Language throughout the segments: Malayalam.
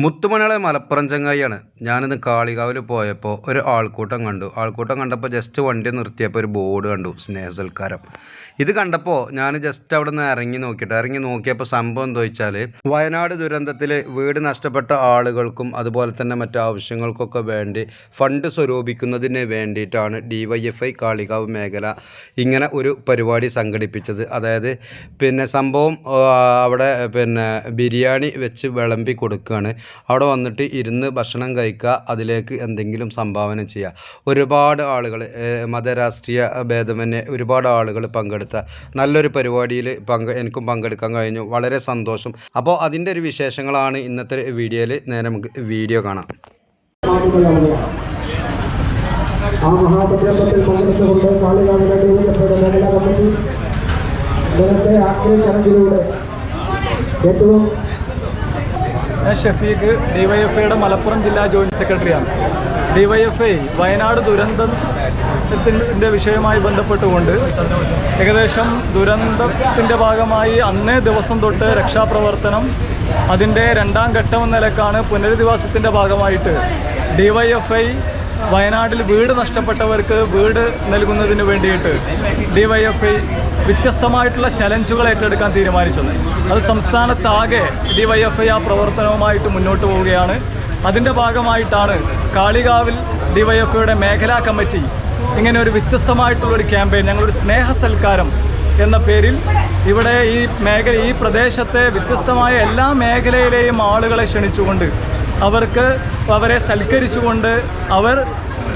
മുത്തുമണികളെ മലപ്പുറം ചങ്ങായിയാണ്. ഞാനിന്ന് കാളികാവിൽ പോയപ്പോൾ ഒരു ആൾക്കൂട്ടം കണ്ടു. ആൾക്കൂട്ടം കണ്ടപ്പോൾ ജസ്റ്റ് വണ്ടി നിർത്തിയപ്പോൾ ഒരു ബോർഡ് കണ്ടു. സ്നേഹസൽക്കാരം. ഇത് കണ്ടപ്പോൾ ഞാൻ ജസ്റ്റ് അവിടെ നിന്ന് ഇറങ്ങി നോക്കിയിട്ട് ഇറങ്ങി നോക്കിയപ്പോൾ സംഭവം എന്താ വെച്ചാൽ വയനാട് ദുരന്തത്തിൽ വീട് നഷ്ടപ്പെട്ട ആളുകൾക്കും അതുപോലെ തന്നെ മറ്റു ആവശ്യങ്ങൾക്കൊക്കെ വേണ്ടി ഫണ്ട് സ്വരൂപിക്കുന്നതിന് വേണ്ടിയിട്ടാണ് ഡി വൈ കാളികാവ് മേഖല ഇങ്ങനെ ഒരു പരിപാടി സംഘടിപ്പിച്ചത്. അതായത് പിന്നെ സംഭവം അവിടെ പിന്നെ ബിരിയാണി വെച്ച് വിളമ്പി കൊടുക്കുകയാണ് അവിടെ വന്നിട്ട് ഇരുന്ന് ഭക്ഷണം കഴിക്കുക അതിലേക്ക് എന്തെങ്കിലും സംഭാവന ചെയ്യുക. ഒരുപാട് ആളുകൾ മതരാഷ്ട്രീയ ഭേദമന്യേ ഒരുപാട് ആളുകൾ പങ്കെടുത്ത നല്ലൊരു പരിപാടിയിൽ പങ്ക് എനിക്കും പങ്കെടുക്കാൻ കഴിഞ്ഞു. വളരെ സന്തോഷം. അപ്പോൾ അതിന്റെ ഒരു വിശേഷങ്ങളാണ് ഇന്നത്തെ വീഡിയോയിൽ. നേരെ നമുക്ക് വീഡിയോ കാണാം. ആ മഹാപ്രചരണത്തിൽ പങ്കെടുത്തുകൊണ്ട് കാളികാവിലെ ഡീവൈഎഫ്ഐയുടെ മേഖലാ കമ്മിറ്റി ഇന്നത്തെ ആക്രിയ ചടങ്ങിലൂടെ ഏറ്റവും ഞാൻ ഷഫീഖ് ഡിവൈഎഫ്ഐയുടെ മലപ്പുറം ജില്ലാ ജോയിന്റ് സെക്രട്ടറിയാണ്. ഡിവൈഎഫ്ഐ വയനാട് ദുരന്തത്തിന്റെ വിഷയവുമായി ബന്ധപ്പെട്ടുകൊണ്ട് ഏകദേശം ദുരന്തത്തിന്റെ ഭാഗമായി അന്നേ ദിവസം തൊട്ട് രക്ഷാപ്രവർത്തനം അതിന്റെ രണ്ടാം ഘട്ടം എന്ന നിലക്കാണ് പുനരധിവാസത്തിന്റെ ഭാഗമായിട്ട് ഡിവൈഎഫ്ഐ വയനാട്ടിൽ വീട് നഷ്ടപ്പെട്ടവർക്ക് വീട് നൽകുന്നതിന് വേണ്ടിയിട്ട് ഡിവൈഎഫ്ഐ വ്യത്യസ്തമായിട്ടുള്ള ചലഞ്ചുകൾ ഏറ്റെടുക്കാൻ തീരുമാനിച്ചത്. അത് സംസ്ഥാനത്താകെ ഡിവൈഎഫ്ഐ ആ പ്രവർത്തനവുമായിട്ട് മുന്നോട്ട് പോവുകയാണ്. അതിന്റെ ഭാഗമായിട്ടാണ് കാളികാവിൽ ഡിവൈഎഫ്ഐയുടെ മേഖലാ കമ്മിറ്റി ഇങ്ങനെ ഒരു വ്യത്യസ്തമായിട്ടുള്ള ഒരു ക്യാമ്പയിൻ ഞങ്ങളൊരു സ്നേഹ സൽക്കാരം എന്ന പേരിൽ ഇവിടെ ഈ മേഖല ഈ പ്രദേശത്തെ വ്യത്യസ്തമായ എല്ലാ മേഖലയിലെയും ആളുകളെ ക്ഷണിച്ചുകൊണ്ട് അവർക്ക് അവരെ സൽക്കരിച്ചുകൊണ്ട് അവർ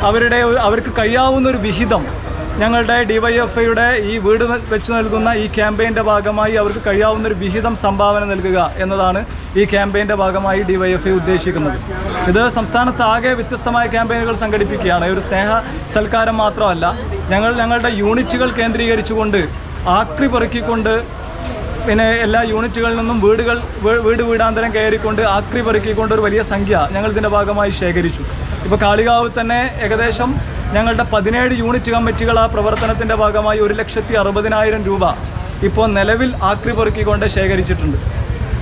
അവരുടെ അവർക്ക് കഴിയാവുന്ന ഒരു വിഹിതം ഞങ്ങളുടെ ഡിവൈഎഫ്ഐയുടെ ഈ വീട് വെച്ച് നൽകുന്ന ഈ ക്യാമ്പയിന്റെ ഭാഗമായി അവർക്ക് കഴിയാവുന്ന ഒരു വിഹിതം സംഭാവന നൽകുക എന്നതാണ് ഈ ക്യാമ്പയിന്റെ ഭാഗമായി ഡിവൈഎഫ്ഐ ഉദ്ദേശിക്കുന്നത്. ഇത് സംസ്ഥാനത്ത് ആകെ വ്യത്യസ്തമായ ക്യാമ്പയിനുകൾ സംഘടിപ്പിക്കുകയാണ്. ഒരു സ്നേഹ സൽക്കാരം മാത്രമല്ല ഞങ്ങൾ ഞങ്ങളുടെ യൂണിറ്റുകൾ കേന്ദ്രീകരിച്ചുകൊണ്ട് ആക്രി പെറുക്കിക്കൊണ്ട് പിന്നെ എല്ലാ യൂണിറ്റുകളിൽ നിന്നും വീടുകൾ വീട് വീടാന്തരം കയറിക്കൊണ്ട് ആക്രി പെറുക്കിക്കൊണ്ട് ഒരു വലിയ സംഖ്യ ഞങ്ങൾ ഇതിന്റെ ഭാഗമായി ശേഖരിച്ചു. ഇപ്പോൾ കാളികാവ് തന്നെ ഏകദേശം ഞങ്ങളുടെ പതിനേഴ് യൂണിറ്റ് കമ്മിറ്റികൾ ആ പ്രവർത്തനത്തിന്റെ ഭാഗമായി ഒരു ലക്ഷത്തി അറുപതിനായിരം രൂപ ഇപ്പോൾ നിലവിൽ ആക്രി പെറുക്കിക്കൊണ്ട് ശേഖരിച്ചിട്ടുണ്ട്.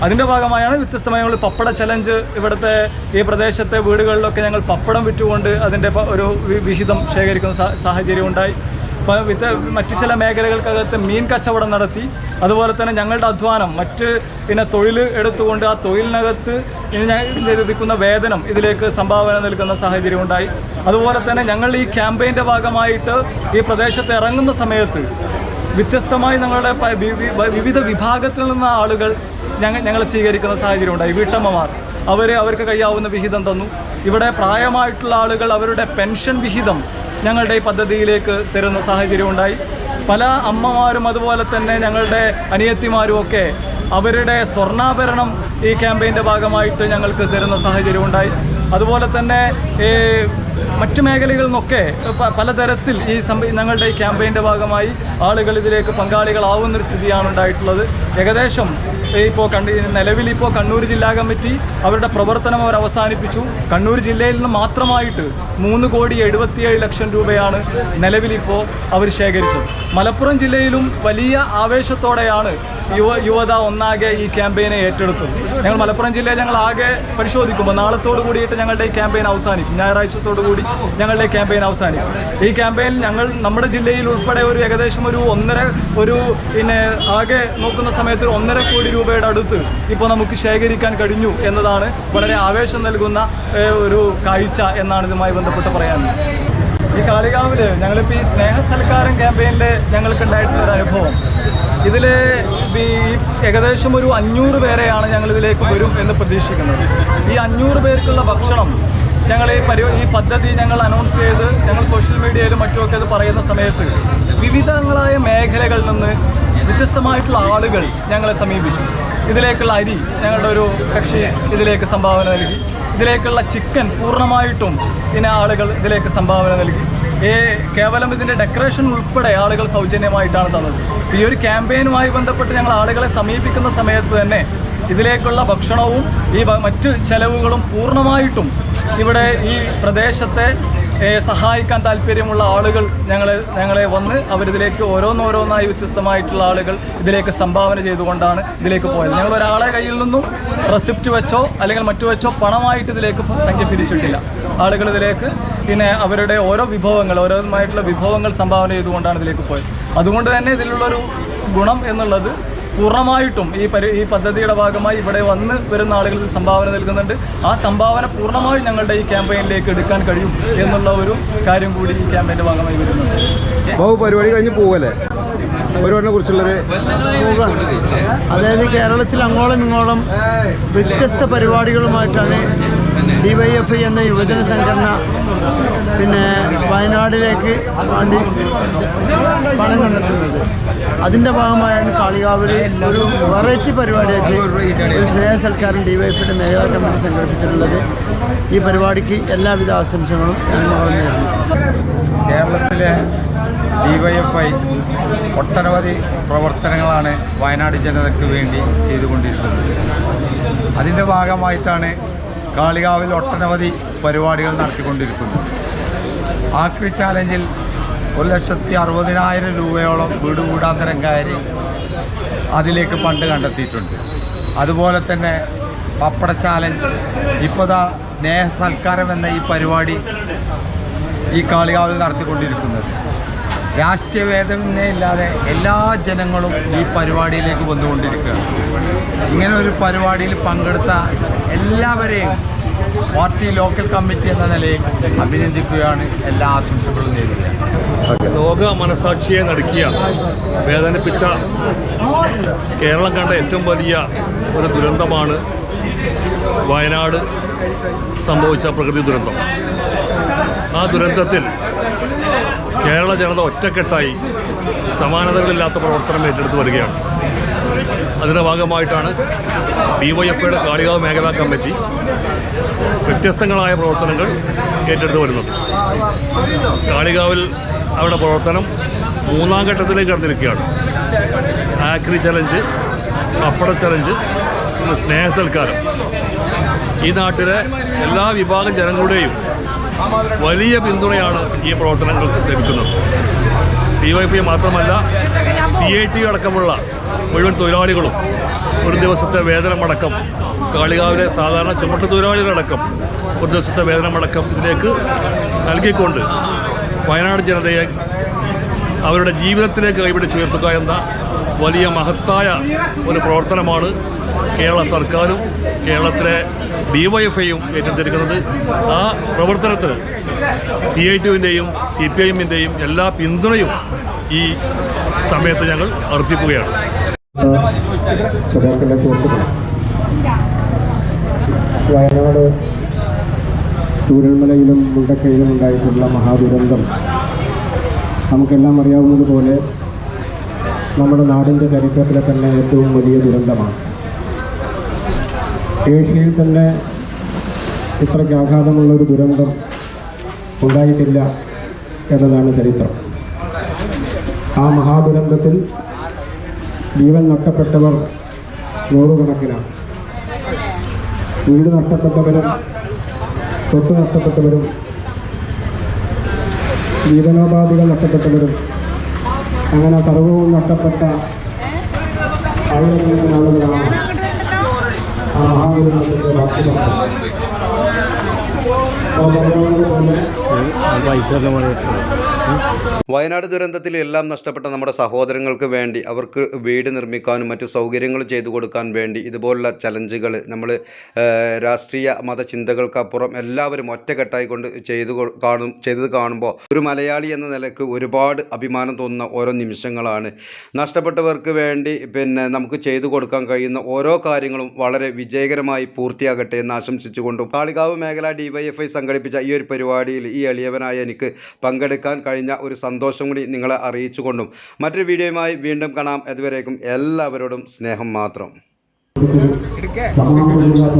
അതിന്റെ ഭാഗമായാണ് വ്യത്യസ്തമായ ഞങ്ങൾ പപ്പട ചലഞ്ച് ഇവിടുത്തെ ഈ പ്രദേശത്തെ വീടുകളിലൊക്കെ ഞങ്ങൾ പപ്പടം വിറ്റുകൊണ്ട് അതിന്റെ ഒരു വിഹിതം ശേഖരിക്കുന്ന സാഹചര്യം ഉണ്ടായി. മറ്റ് ചില മേഖലകൾക്കകത്ത് മീൻ കച്ചവടം നടത്തി അതുപോലെ തന്നെ ഞങ്ങളുടെ അധ്വാനം മറ്റ് പിന്നെ തൊഴിൽ എടുത്തുകൊണ്ട് ആ തൊഴിലിനകത്ത് ഇനി ലഭിക്കുന്ന വേതനം ഇതിലേക്ക് സംഭാവന നൽകുന്ന സാഹചര്യം ഉണ്ടായി. അതുപോലെ തന്നെ ഞങ്ങൾ ഈ ക്യാമ്പയിന്റെ ഭാഗമായിട്ട് ഈ പ്രദേശത്ത് ഇറങ്ങുന്ന സമയത്ത് വ്യത്യസ്തമായി ഞങ്ങളുടെ വിവിധ വിഭാഗത്തിൽ നിന്ന് ആളുകൾ ഞങ്ങൾ ഞങ്ങൾ സ്വീകരിക്കുന്ന സാഹചര്യം ഉണ്ടായി. വീട്ടമ്മമാർ. അവർ അവർക്ക് കഴിയാവുന്ന വിഹിതം തന്നു. ഇവിടെ പ്രായമായിട്ടുള്ള ആളുകൾ അവരുടെ പെൻഷൻ വിഹിതം ഞങ്ങളുടെ ഈ പദ്ധതിയിലേക്ക് തരുന്ന സാഹചര്യം ഉണ്ടായി പല അമ്മമാരും അതുപോലെ തന്നെ ഞങ്ങളുടെ അനിയത്തിമാരും ഒക്കെ അവരുടെ സ്വർണാഭരണം ഈ ക്യാമ്പയിന്റെ ഭാഗമായിട്ട് ഞങ്ങൾക്ക് തരുന്ന സാഹചര്യം ഉണ്ടായി അതുപോലെ തന്നെ ഈ മറ്റ് മേഖലകളിൽ നിന്നൊക്കെ പലതരത്തിൽ ഈ ഞങ്ങളുടെ ഈ ക്യാമ്പയിന്റെ ഭാഗമായി ആളുകൾ ഇതിലേക്ക് പങ്കാളികളാവുന്നൊരു സ്ഥിതിയാണ് ഉണ്ടായിട്ടുള്ളത്. ഏകദേശം ഇപ്പോൾ കണ്ട് നിലവിൽ ഇപ്പോൾ കണ്ണൂർ ജില്ലാ കമ്മിറ്റി അവരുടെ പ്രവർത്തനം അവർ അവസാനിപ്പിച്ചു. കണ്ണൂർ ജില്ലയിൽ നിന്ന് മാത്രമായിട്ട് മൂന്ന് കോടി എഴുപത്തിയേഴ് ലക്ഷം രൂപയാണ് നിലവിലിപ്പോൾ അവർ ശേഖരിച്ചത്. മലപ്പുറം ജില്ലയിലും വലിയ ആവേശത്തോടെയാണ് യുവ യുവത ഒന്നാകെ ഈ ക്യാമ്പയിനെ ഏറ്റെടുത്തത്. ഞങ്ങൾ മലപ്പുറം ജില്ലയിൽ ഞങ്ങൾ ആകെ പരിശോധിക്കുമ്പോൾ നാളത്തോട് കൂടിയിട്ട് ഞങ്ങളുടെ ഈ ക്യാമ്പയിൻ അവസാനിക്കും. ഞായറാഴ്ചത്തോടു കൂടി ഞങ്ങളുടെ ക്യാമ്പയിൻ അവസാനിക്കും. ഈ ക്യാമ്പയിൻ ഞങ്ങൾ നമ്മുടെ ജില്ലയിൽ ഉൾപ്പെടെ ഒരു ഏകദേശം ഒരു ഒന്നര ഒരു പിന്നെ ആകെ നോക്കുന്ന സമയത്ത് ഒരു ഒന്നര കോടി രൂപയുടെ അടുത്ത് ഇപ്പോൾ നമുക്ക് ശേഖരിക്കാൻ കഴിഞ്ഞു എന്നതാണ് വളരെ ആവേശം നൽകുന്ന ഒരു കാഴ്ച എന്നാണ് ഇതുമായി ബന്ധപ്പെട്ട് പറയാനുള്ളത്. ഈ കാളികാവിൽ ഞങ്ങളിപ്പോൾ ഈ സ്നേഹ സൽക്കാരം ക്യാമ്പയിനിൽ ഒരു അനുഭവം. ഇതിൽ ഏകദേശം ഒരു അഞ്ഞൂറ് പേരെയാണ് ഞങ്ങളിതിലേക്ക് വരും എന്ന് പ്രതീക്ഷിക്കുന്നത്. ഈ അഞ്ഞൂറ് പേർക്കുള്ള ഭക്ഷണം ഞങ്ങൾ ഈ പരി ഈ പദ്ധതി ഞങ്ങൾ അനൗൺസ് ചെയ്ത് ഞങ്ങൾ സോഷ്യൽ മീഡിയയിലും മറ്റുമൊക്കെ അത് പറയുന്ന സമയത്ത് വിവിധങ്ങളായ മേഖലകളിൽ നിന്ന് വ്യത്യസ്തമായിട്ടുള്ള ആളുകൾ ഞങ്ങളെ സമീപിച്ചു. ഇതിലേക്കുള്ള അരി ഞങ്ങളുടെ ഒരു കക്ഷി ഇതിലേക്ക് സംഭാവന നൽകി. ഇതിലേക്കുള്ള ചിക്കൻ പൂർണമായിട്ടും ഇതിനെ ആളുകൾ ഇതിലേക്ക് സംഭാവന നൽകി. ഏ കേവലം ഇതിന്റെ ഡെക്കറേഷൻ ഉൾപ്പെടെ ആളുകൾ സൗജന്യമായിട്ടാണ് തന്നത്. ഈ ഒരു ക്യാമ്പയിനുമായി ബന്ധപ്പെട്ട് ഞങ്ങൾ ആളുകളെ സമീപിക്കുന്ന സമയത്ത് തന്നെ ഇതിലേക്കുള്ള ഭക്ഷണവും ഈ മറ്റ് ചെലവുകളും പൂർണമായിട്ടും ഇവിടെ ഈ പ്രദേശത്തെ സഹായിക്കാൻ താല്പര്യമുള്ള ആളുകൾ ഞങ്ങളെ ഞങ്ങളെ വന്ന് അവരിതിലേക്ക് ഓരോന്നോരോന്നായി വ്യത്യസ്തമായിട്ടുള്ള ആളുകൾ ഇതിലേക്ക് സംഭാവന ചെയ്തുകൊണ്ടാണ് ഇതിലേക്ക് പോയത്. ഞങ്ങൾ ഒരാളെ കയ്യിൽ നിന്നും റെസിപ്റ്റ് വെച്ചോ അല്ലെങ്കിൽ മറ്റു വെച്ചോ പണമായിട്ട് ഇതിലേക്ക് സംഖ്യ പിരിച്ചിട്ടില്ല. ആളുകൾ ഇതിലേക്ക് പിന്നെ അവരുടെ ഓരോ വിഭവങ്ങൾ ഓരോന്നുമായിട്ടുള്ള വിഭവങ്ങൾ സംഭാവന ചെയ്തുകൊണ്ടാണ് ഇതിലേക്ക് പോയത്. അതുകൊണ്ട് തന്നെ ഇതിലുള്ളൊരു ഗുണം എന്നുള്ളത് പൂർണമായിട്ടും ഈ പരി ഈ പദ്ധതിയുടെ ഭാഗമായി ഇവിടെ വന്ന് വരുന്ന ആളുകൾ സംഭാവന നൽകുന്നുണ്ട്. ആ സംഭാവന പൂർണമായും ഞങ്ങളുടെ ഈ ക്യാമ്പയിനിലേക്ക് എടുക്കാൻ കഴിയും എന്നുള്ള ഒരു കാര്യം കൂടി ഈ ക്യാമ്പയിന്റെ ഭാഗമായി വരുന്നുണ്ട്. ബാബു പരിപാടി കഴിഞ്ഞ് പോവല്ലേ? പരിപാടിനെ കുറിച്ചുള്ളൊരു അതായത് കേരളത്തിൽ അങ്ങോളം ഇങ്ങോളം വ്യത്യസ്ത പരിപാടികളുമായിട്ടാണ് ഡിവൈഎഫ്ഐ എന്ന യുവജന സംഘടന പിന്നെ വയനാടിലേക്ക് വേണ്ടി പണം കണ്ടെത്തുന്നത്. അതിന്റെ ഭാഗമായാണ് കാളികാവിൽ ഒരു വെറൈറ്റി പരിപാടിയായിട്ട് ഒരു സ്നേഹ സൽക്കാരം ഡിവൈഎഫ്ഐയുടെ മേഖലാ കമ്മിറ്റി സംഘടിപ്പിച്ചിട്ടുള്ളത്. ഈ പരിപാടിക്ക് എല്ലാവിധ ആശംസകളും ഞാൻ നേരുന്നു. കേരളത്തിലെ ഡിവൈഎഫ്ഐ ഒട്ടനവധി പ്രവർത്തനങ്ങളാണ് വയനാട് ജനതയ്ക്ക് വേണ്ടി ചെയ്തുകൊണ്ടിരിക്കുന്നത്. അതിന്റെ ഭാഗമായിട്ടാണ് കാളികാവിൽ ഒട്ടനവധി പരിപാടികൾ നടത്തിക്കൊണ്ടിരിക്കുന്നു. ആക്രി ചാലഞ്ചിൽ ഒരു ലക്ഷത്തി അറുപതിനായിരം രൂപയോളം വീട് കൂടാന്തരം കയറി അതിലേക്ക് ഫണ്ട് കണ്ടെത്തിയിട്ടുണ്ട്. അതുപോലെ തന്നെ പപ്പട ചാലഞ്ച്. ഇപ്പോൾ സ്നേഹ സൽക്കാരം എന്ന ഈ പരിപാടി ഈ കാളികാവിൽ നടത്തിക്കൊണ്ടിരിക്കുന്നത്. രാഷ്ട്രീയ ഭേദമന്യേ ഇല്ലാതെ എല്ലാ ജനങ്ങളും ഈ പരിപാടിയിലേക്ക് വന്നുകൊണ്ടിരിക്കുകയാണ്. ഇങ്ങനെ ഒരു പരിപാടിയിൽ പങ്കെടുത്ത എല്ലാവരെയും പാർട്ടി ലോക്കൽ കമ്മിറ്റി എന്ന നിലയിൽ അഭിനന്ദിക്കുകയാണ്. എല്ലാ ആശംസകളും നേരിടുക ലോക മനസാക്ഷിയെ നടക്കിയ വേദനിപ്പിച്ച കേരളം കണ്ട ഏറ്റവും വലിയ ഒരു ദുരന്തമാണ് വയനാട് സംഭവിച്ച പ്രകൃതി ദുരന്തം. ആ ദുരന്തത്തിൽ കേരള ജനത ഒറ്റക്കെട്ടായി സമാനതകളില്ലാത്ത പ്രവർത്തനം ഏറ്റെടുത്ത് വരികയാണ്. അതിന്റെ ഭാഗമായിട്ടാണ് ഡി വൈ എഫ് ഐയുടെ കാളികാവ് മേഖലാ കമ്മിറ്റി വ്യത്യസ്തങ്ങളായ പ്രവർത്തനങ്ങൾ ഏറ്റെടുത്ത് വരുന്നത്. കാളികാവിൽ അവരുടെ പ്രവർത്തനം മൂന്നാം ഘട്ടത്തിലേക്ക് കടന്നിരിക്കുകയാണ്. ആക്രി ചലഞ്ച് പപ്പട ചലഞ്ച് സ്നേഹസൽക്കാരം. സ്നേഹ സൽക്കാരം ഈ നാട്ടിലെ എല്ലാ വിഭാഗം ജനങ്ങളുടെയും വലിയ പിന്തുണയാണ് ഈ പ്രവർത്തനങ്ങൾക്ക് ലഭിക്കുന്നത്. ഡി വൈ പി മാത്രമല്ല സി ഐ ടി അടക്കമുള്ള മുഴുവൻ തൊഴിലാളികളും ഒരു ദിവസത്തെ വേതനമടക്കം കാളികാവിലെ സാധാരണ ചുമട്ട് തൊഴിലാളികളടക്കം ഒരു ദിവസത്തെ വേതനമടക്കം ഇതിലേക്ക് നൽകിക്കൊണ്ട് വയനാട് ജനതയെ അവരുടെ ജീവിതത്തിലേക്ക് കൈപിടിച്ചുയർത്തുക എന്ന വലിയ മഹത്തായ ഒരു പ്രവർത്തനമാണ് കേരള സർക്കാരും കേരളത്തിലെ ഡി വൈ എഫ് ഐയും ഏറ്റെടുത്തിരിക്കുന്നത് ആ പ്രവർത്തനത്തിന് സി ഐ ടിയുവിന്റെയും സി പി ഐ എമ്മിന്റെയും എല്ലാ പിന്തുണയും ഈ സമയത്ത് ഞങ്ങൾ അർപ്പിക്കുകയാണ്. വയനാട് ചൂരൽമലയിലും മുണ്ടക്കയിലും ഉണ്ടായിട്ടുള്ള മഹാദുരന്തം നമുക്കെല്ലാം അറിയാവുന്നതുപോലെ നമ്മുടെ നാടിന്റെ ചരിത്രത്തിലെ തന്നെ ഏറ്റവും വലിയ ദുരന്തമാണ്. ഏഷ്യയിൽ തന്നെ ഇത്രയ്ക്ക് ആഘാതമുള്ള ഒരു ദുരന്തം ഉണ്ടായിട്ടില്ല എന്നതാണ് ചരിത്രം. ആ മഹാദുരന്തത്തിൽ ജീവൻ നഷ്ടപ്പെട്ടവർ നൂറുകണക്കിനാണ്. വീട് നഷ്ടപ്പെട്ടവരും സ്വത്ത് നഷ്ടപ്പെട്ടവരും ജീവനോപാധികൾ നഷ്ടപ്പെട്ടവരും അങ്ങനെ സർവവും നഷ്ടപ്പെട്ട ആയിരക്കണക്കിന് ആളുകളാണ് 하나님께 맡기도록 하겠습니다. വയനാട് ദുരന്തത്തിൽ എല്ലാം നഷ്ടപ്പെട്ട നമ്മുടെ സഹോദരങ്ങൾക്ക് വേണ്ടി അവർക്ക് വീട് നിർമ്മിക്കാനും മറ്റു സൗകര്യങ്ങൾ ചെയ്തു കൊടുക്കാൻ വേണ്ടി ഇതുപോലുള്ള ചലഞ്ചുകൾ നമ്മൾ രാഷ്ട്രീയ മതചിന്തകൾക്കപ്പുറം എല്ലാവരും ഒറ്റക്കെട്ടായി കൊണ്ട് ചെയ്തു കാണും ചെയ്തത് കാണുമ്പോൾ ഒരു മലയാളി എന്ന നിലയ്ക്ക് ഒരുപാട് അഭിമാനം തോന്നുന്ന ഓരോ നിമിഷങ്ങളാണ്. നഷ്ടപ്പെട്ടവർക്ക് വേണ്ടി പിന്നെ നമുക്ക് ചെയ്തു കൊടുക്കാൻ കഴിയുന്ന ഓരോ കാര്യങ്ങളും വളരെ വിജയകരമായി പൂർത്തിയാകട്ടെ എന്ന് ആശംസിച്ചുകൊണ്ടും കാളികാവ് മേഖല ഡിവൈഎഫ്ഐ സംഘടിപ്പിച്ച ഈ ഒരു പരിപാടിയിൽ ഈ എളിയവനായ എനിക്ക് പങ്കെടുക്കാൻ കഴിഞ്ഞ ഒരു സന്തോഷം കൂടി നിങ്ങളെ അറിയിച്ചുകൊണ്ടും മറ്റൊരു വീഡിയോയുമായി വീണ്ടും കാണാം. അതുവരേക്കും എല്ലാവരോടും സ്നേഹം മാത്രം. സമാനതകളില്ലാത്ത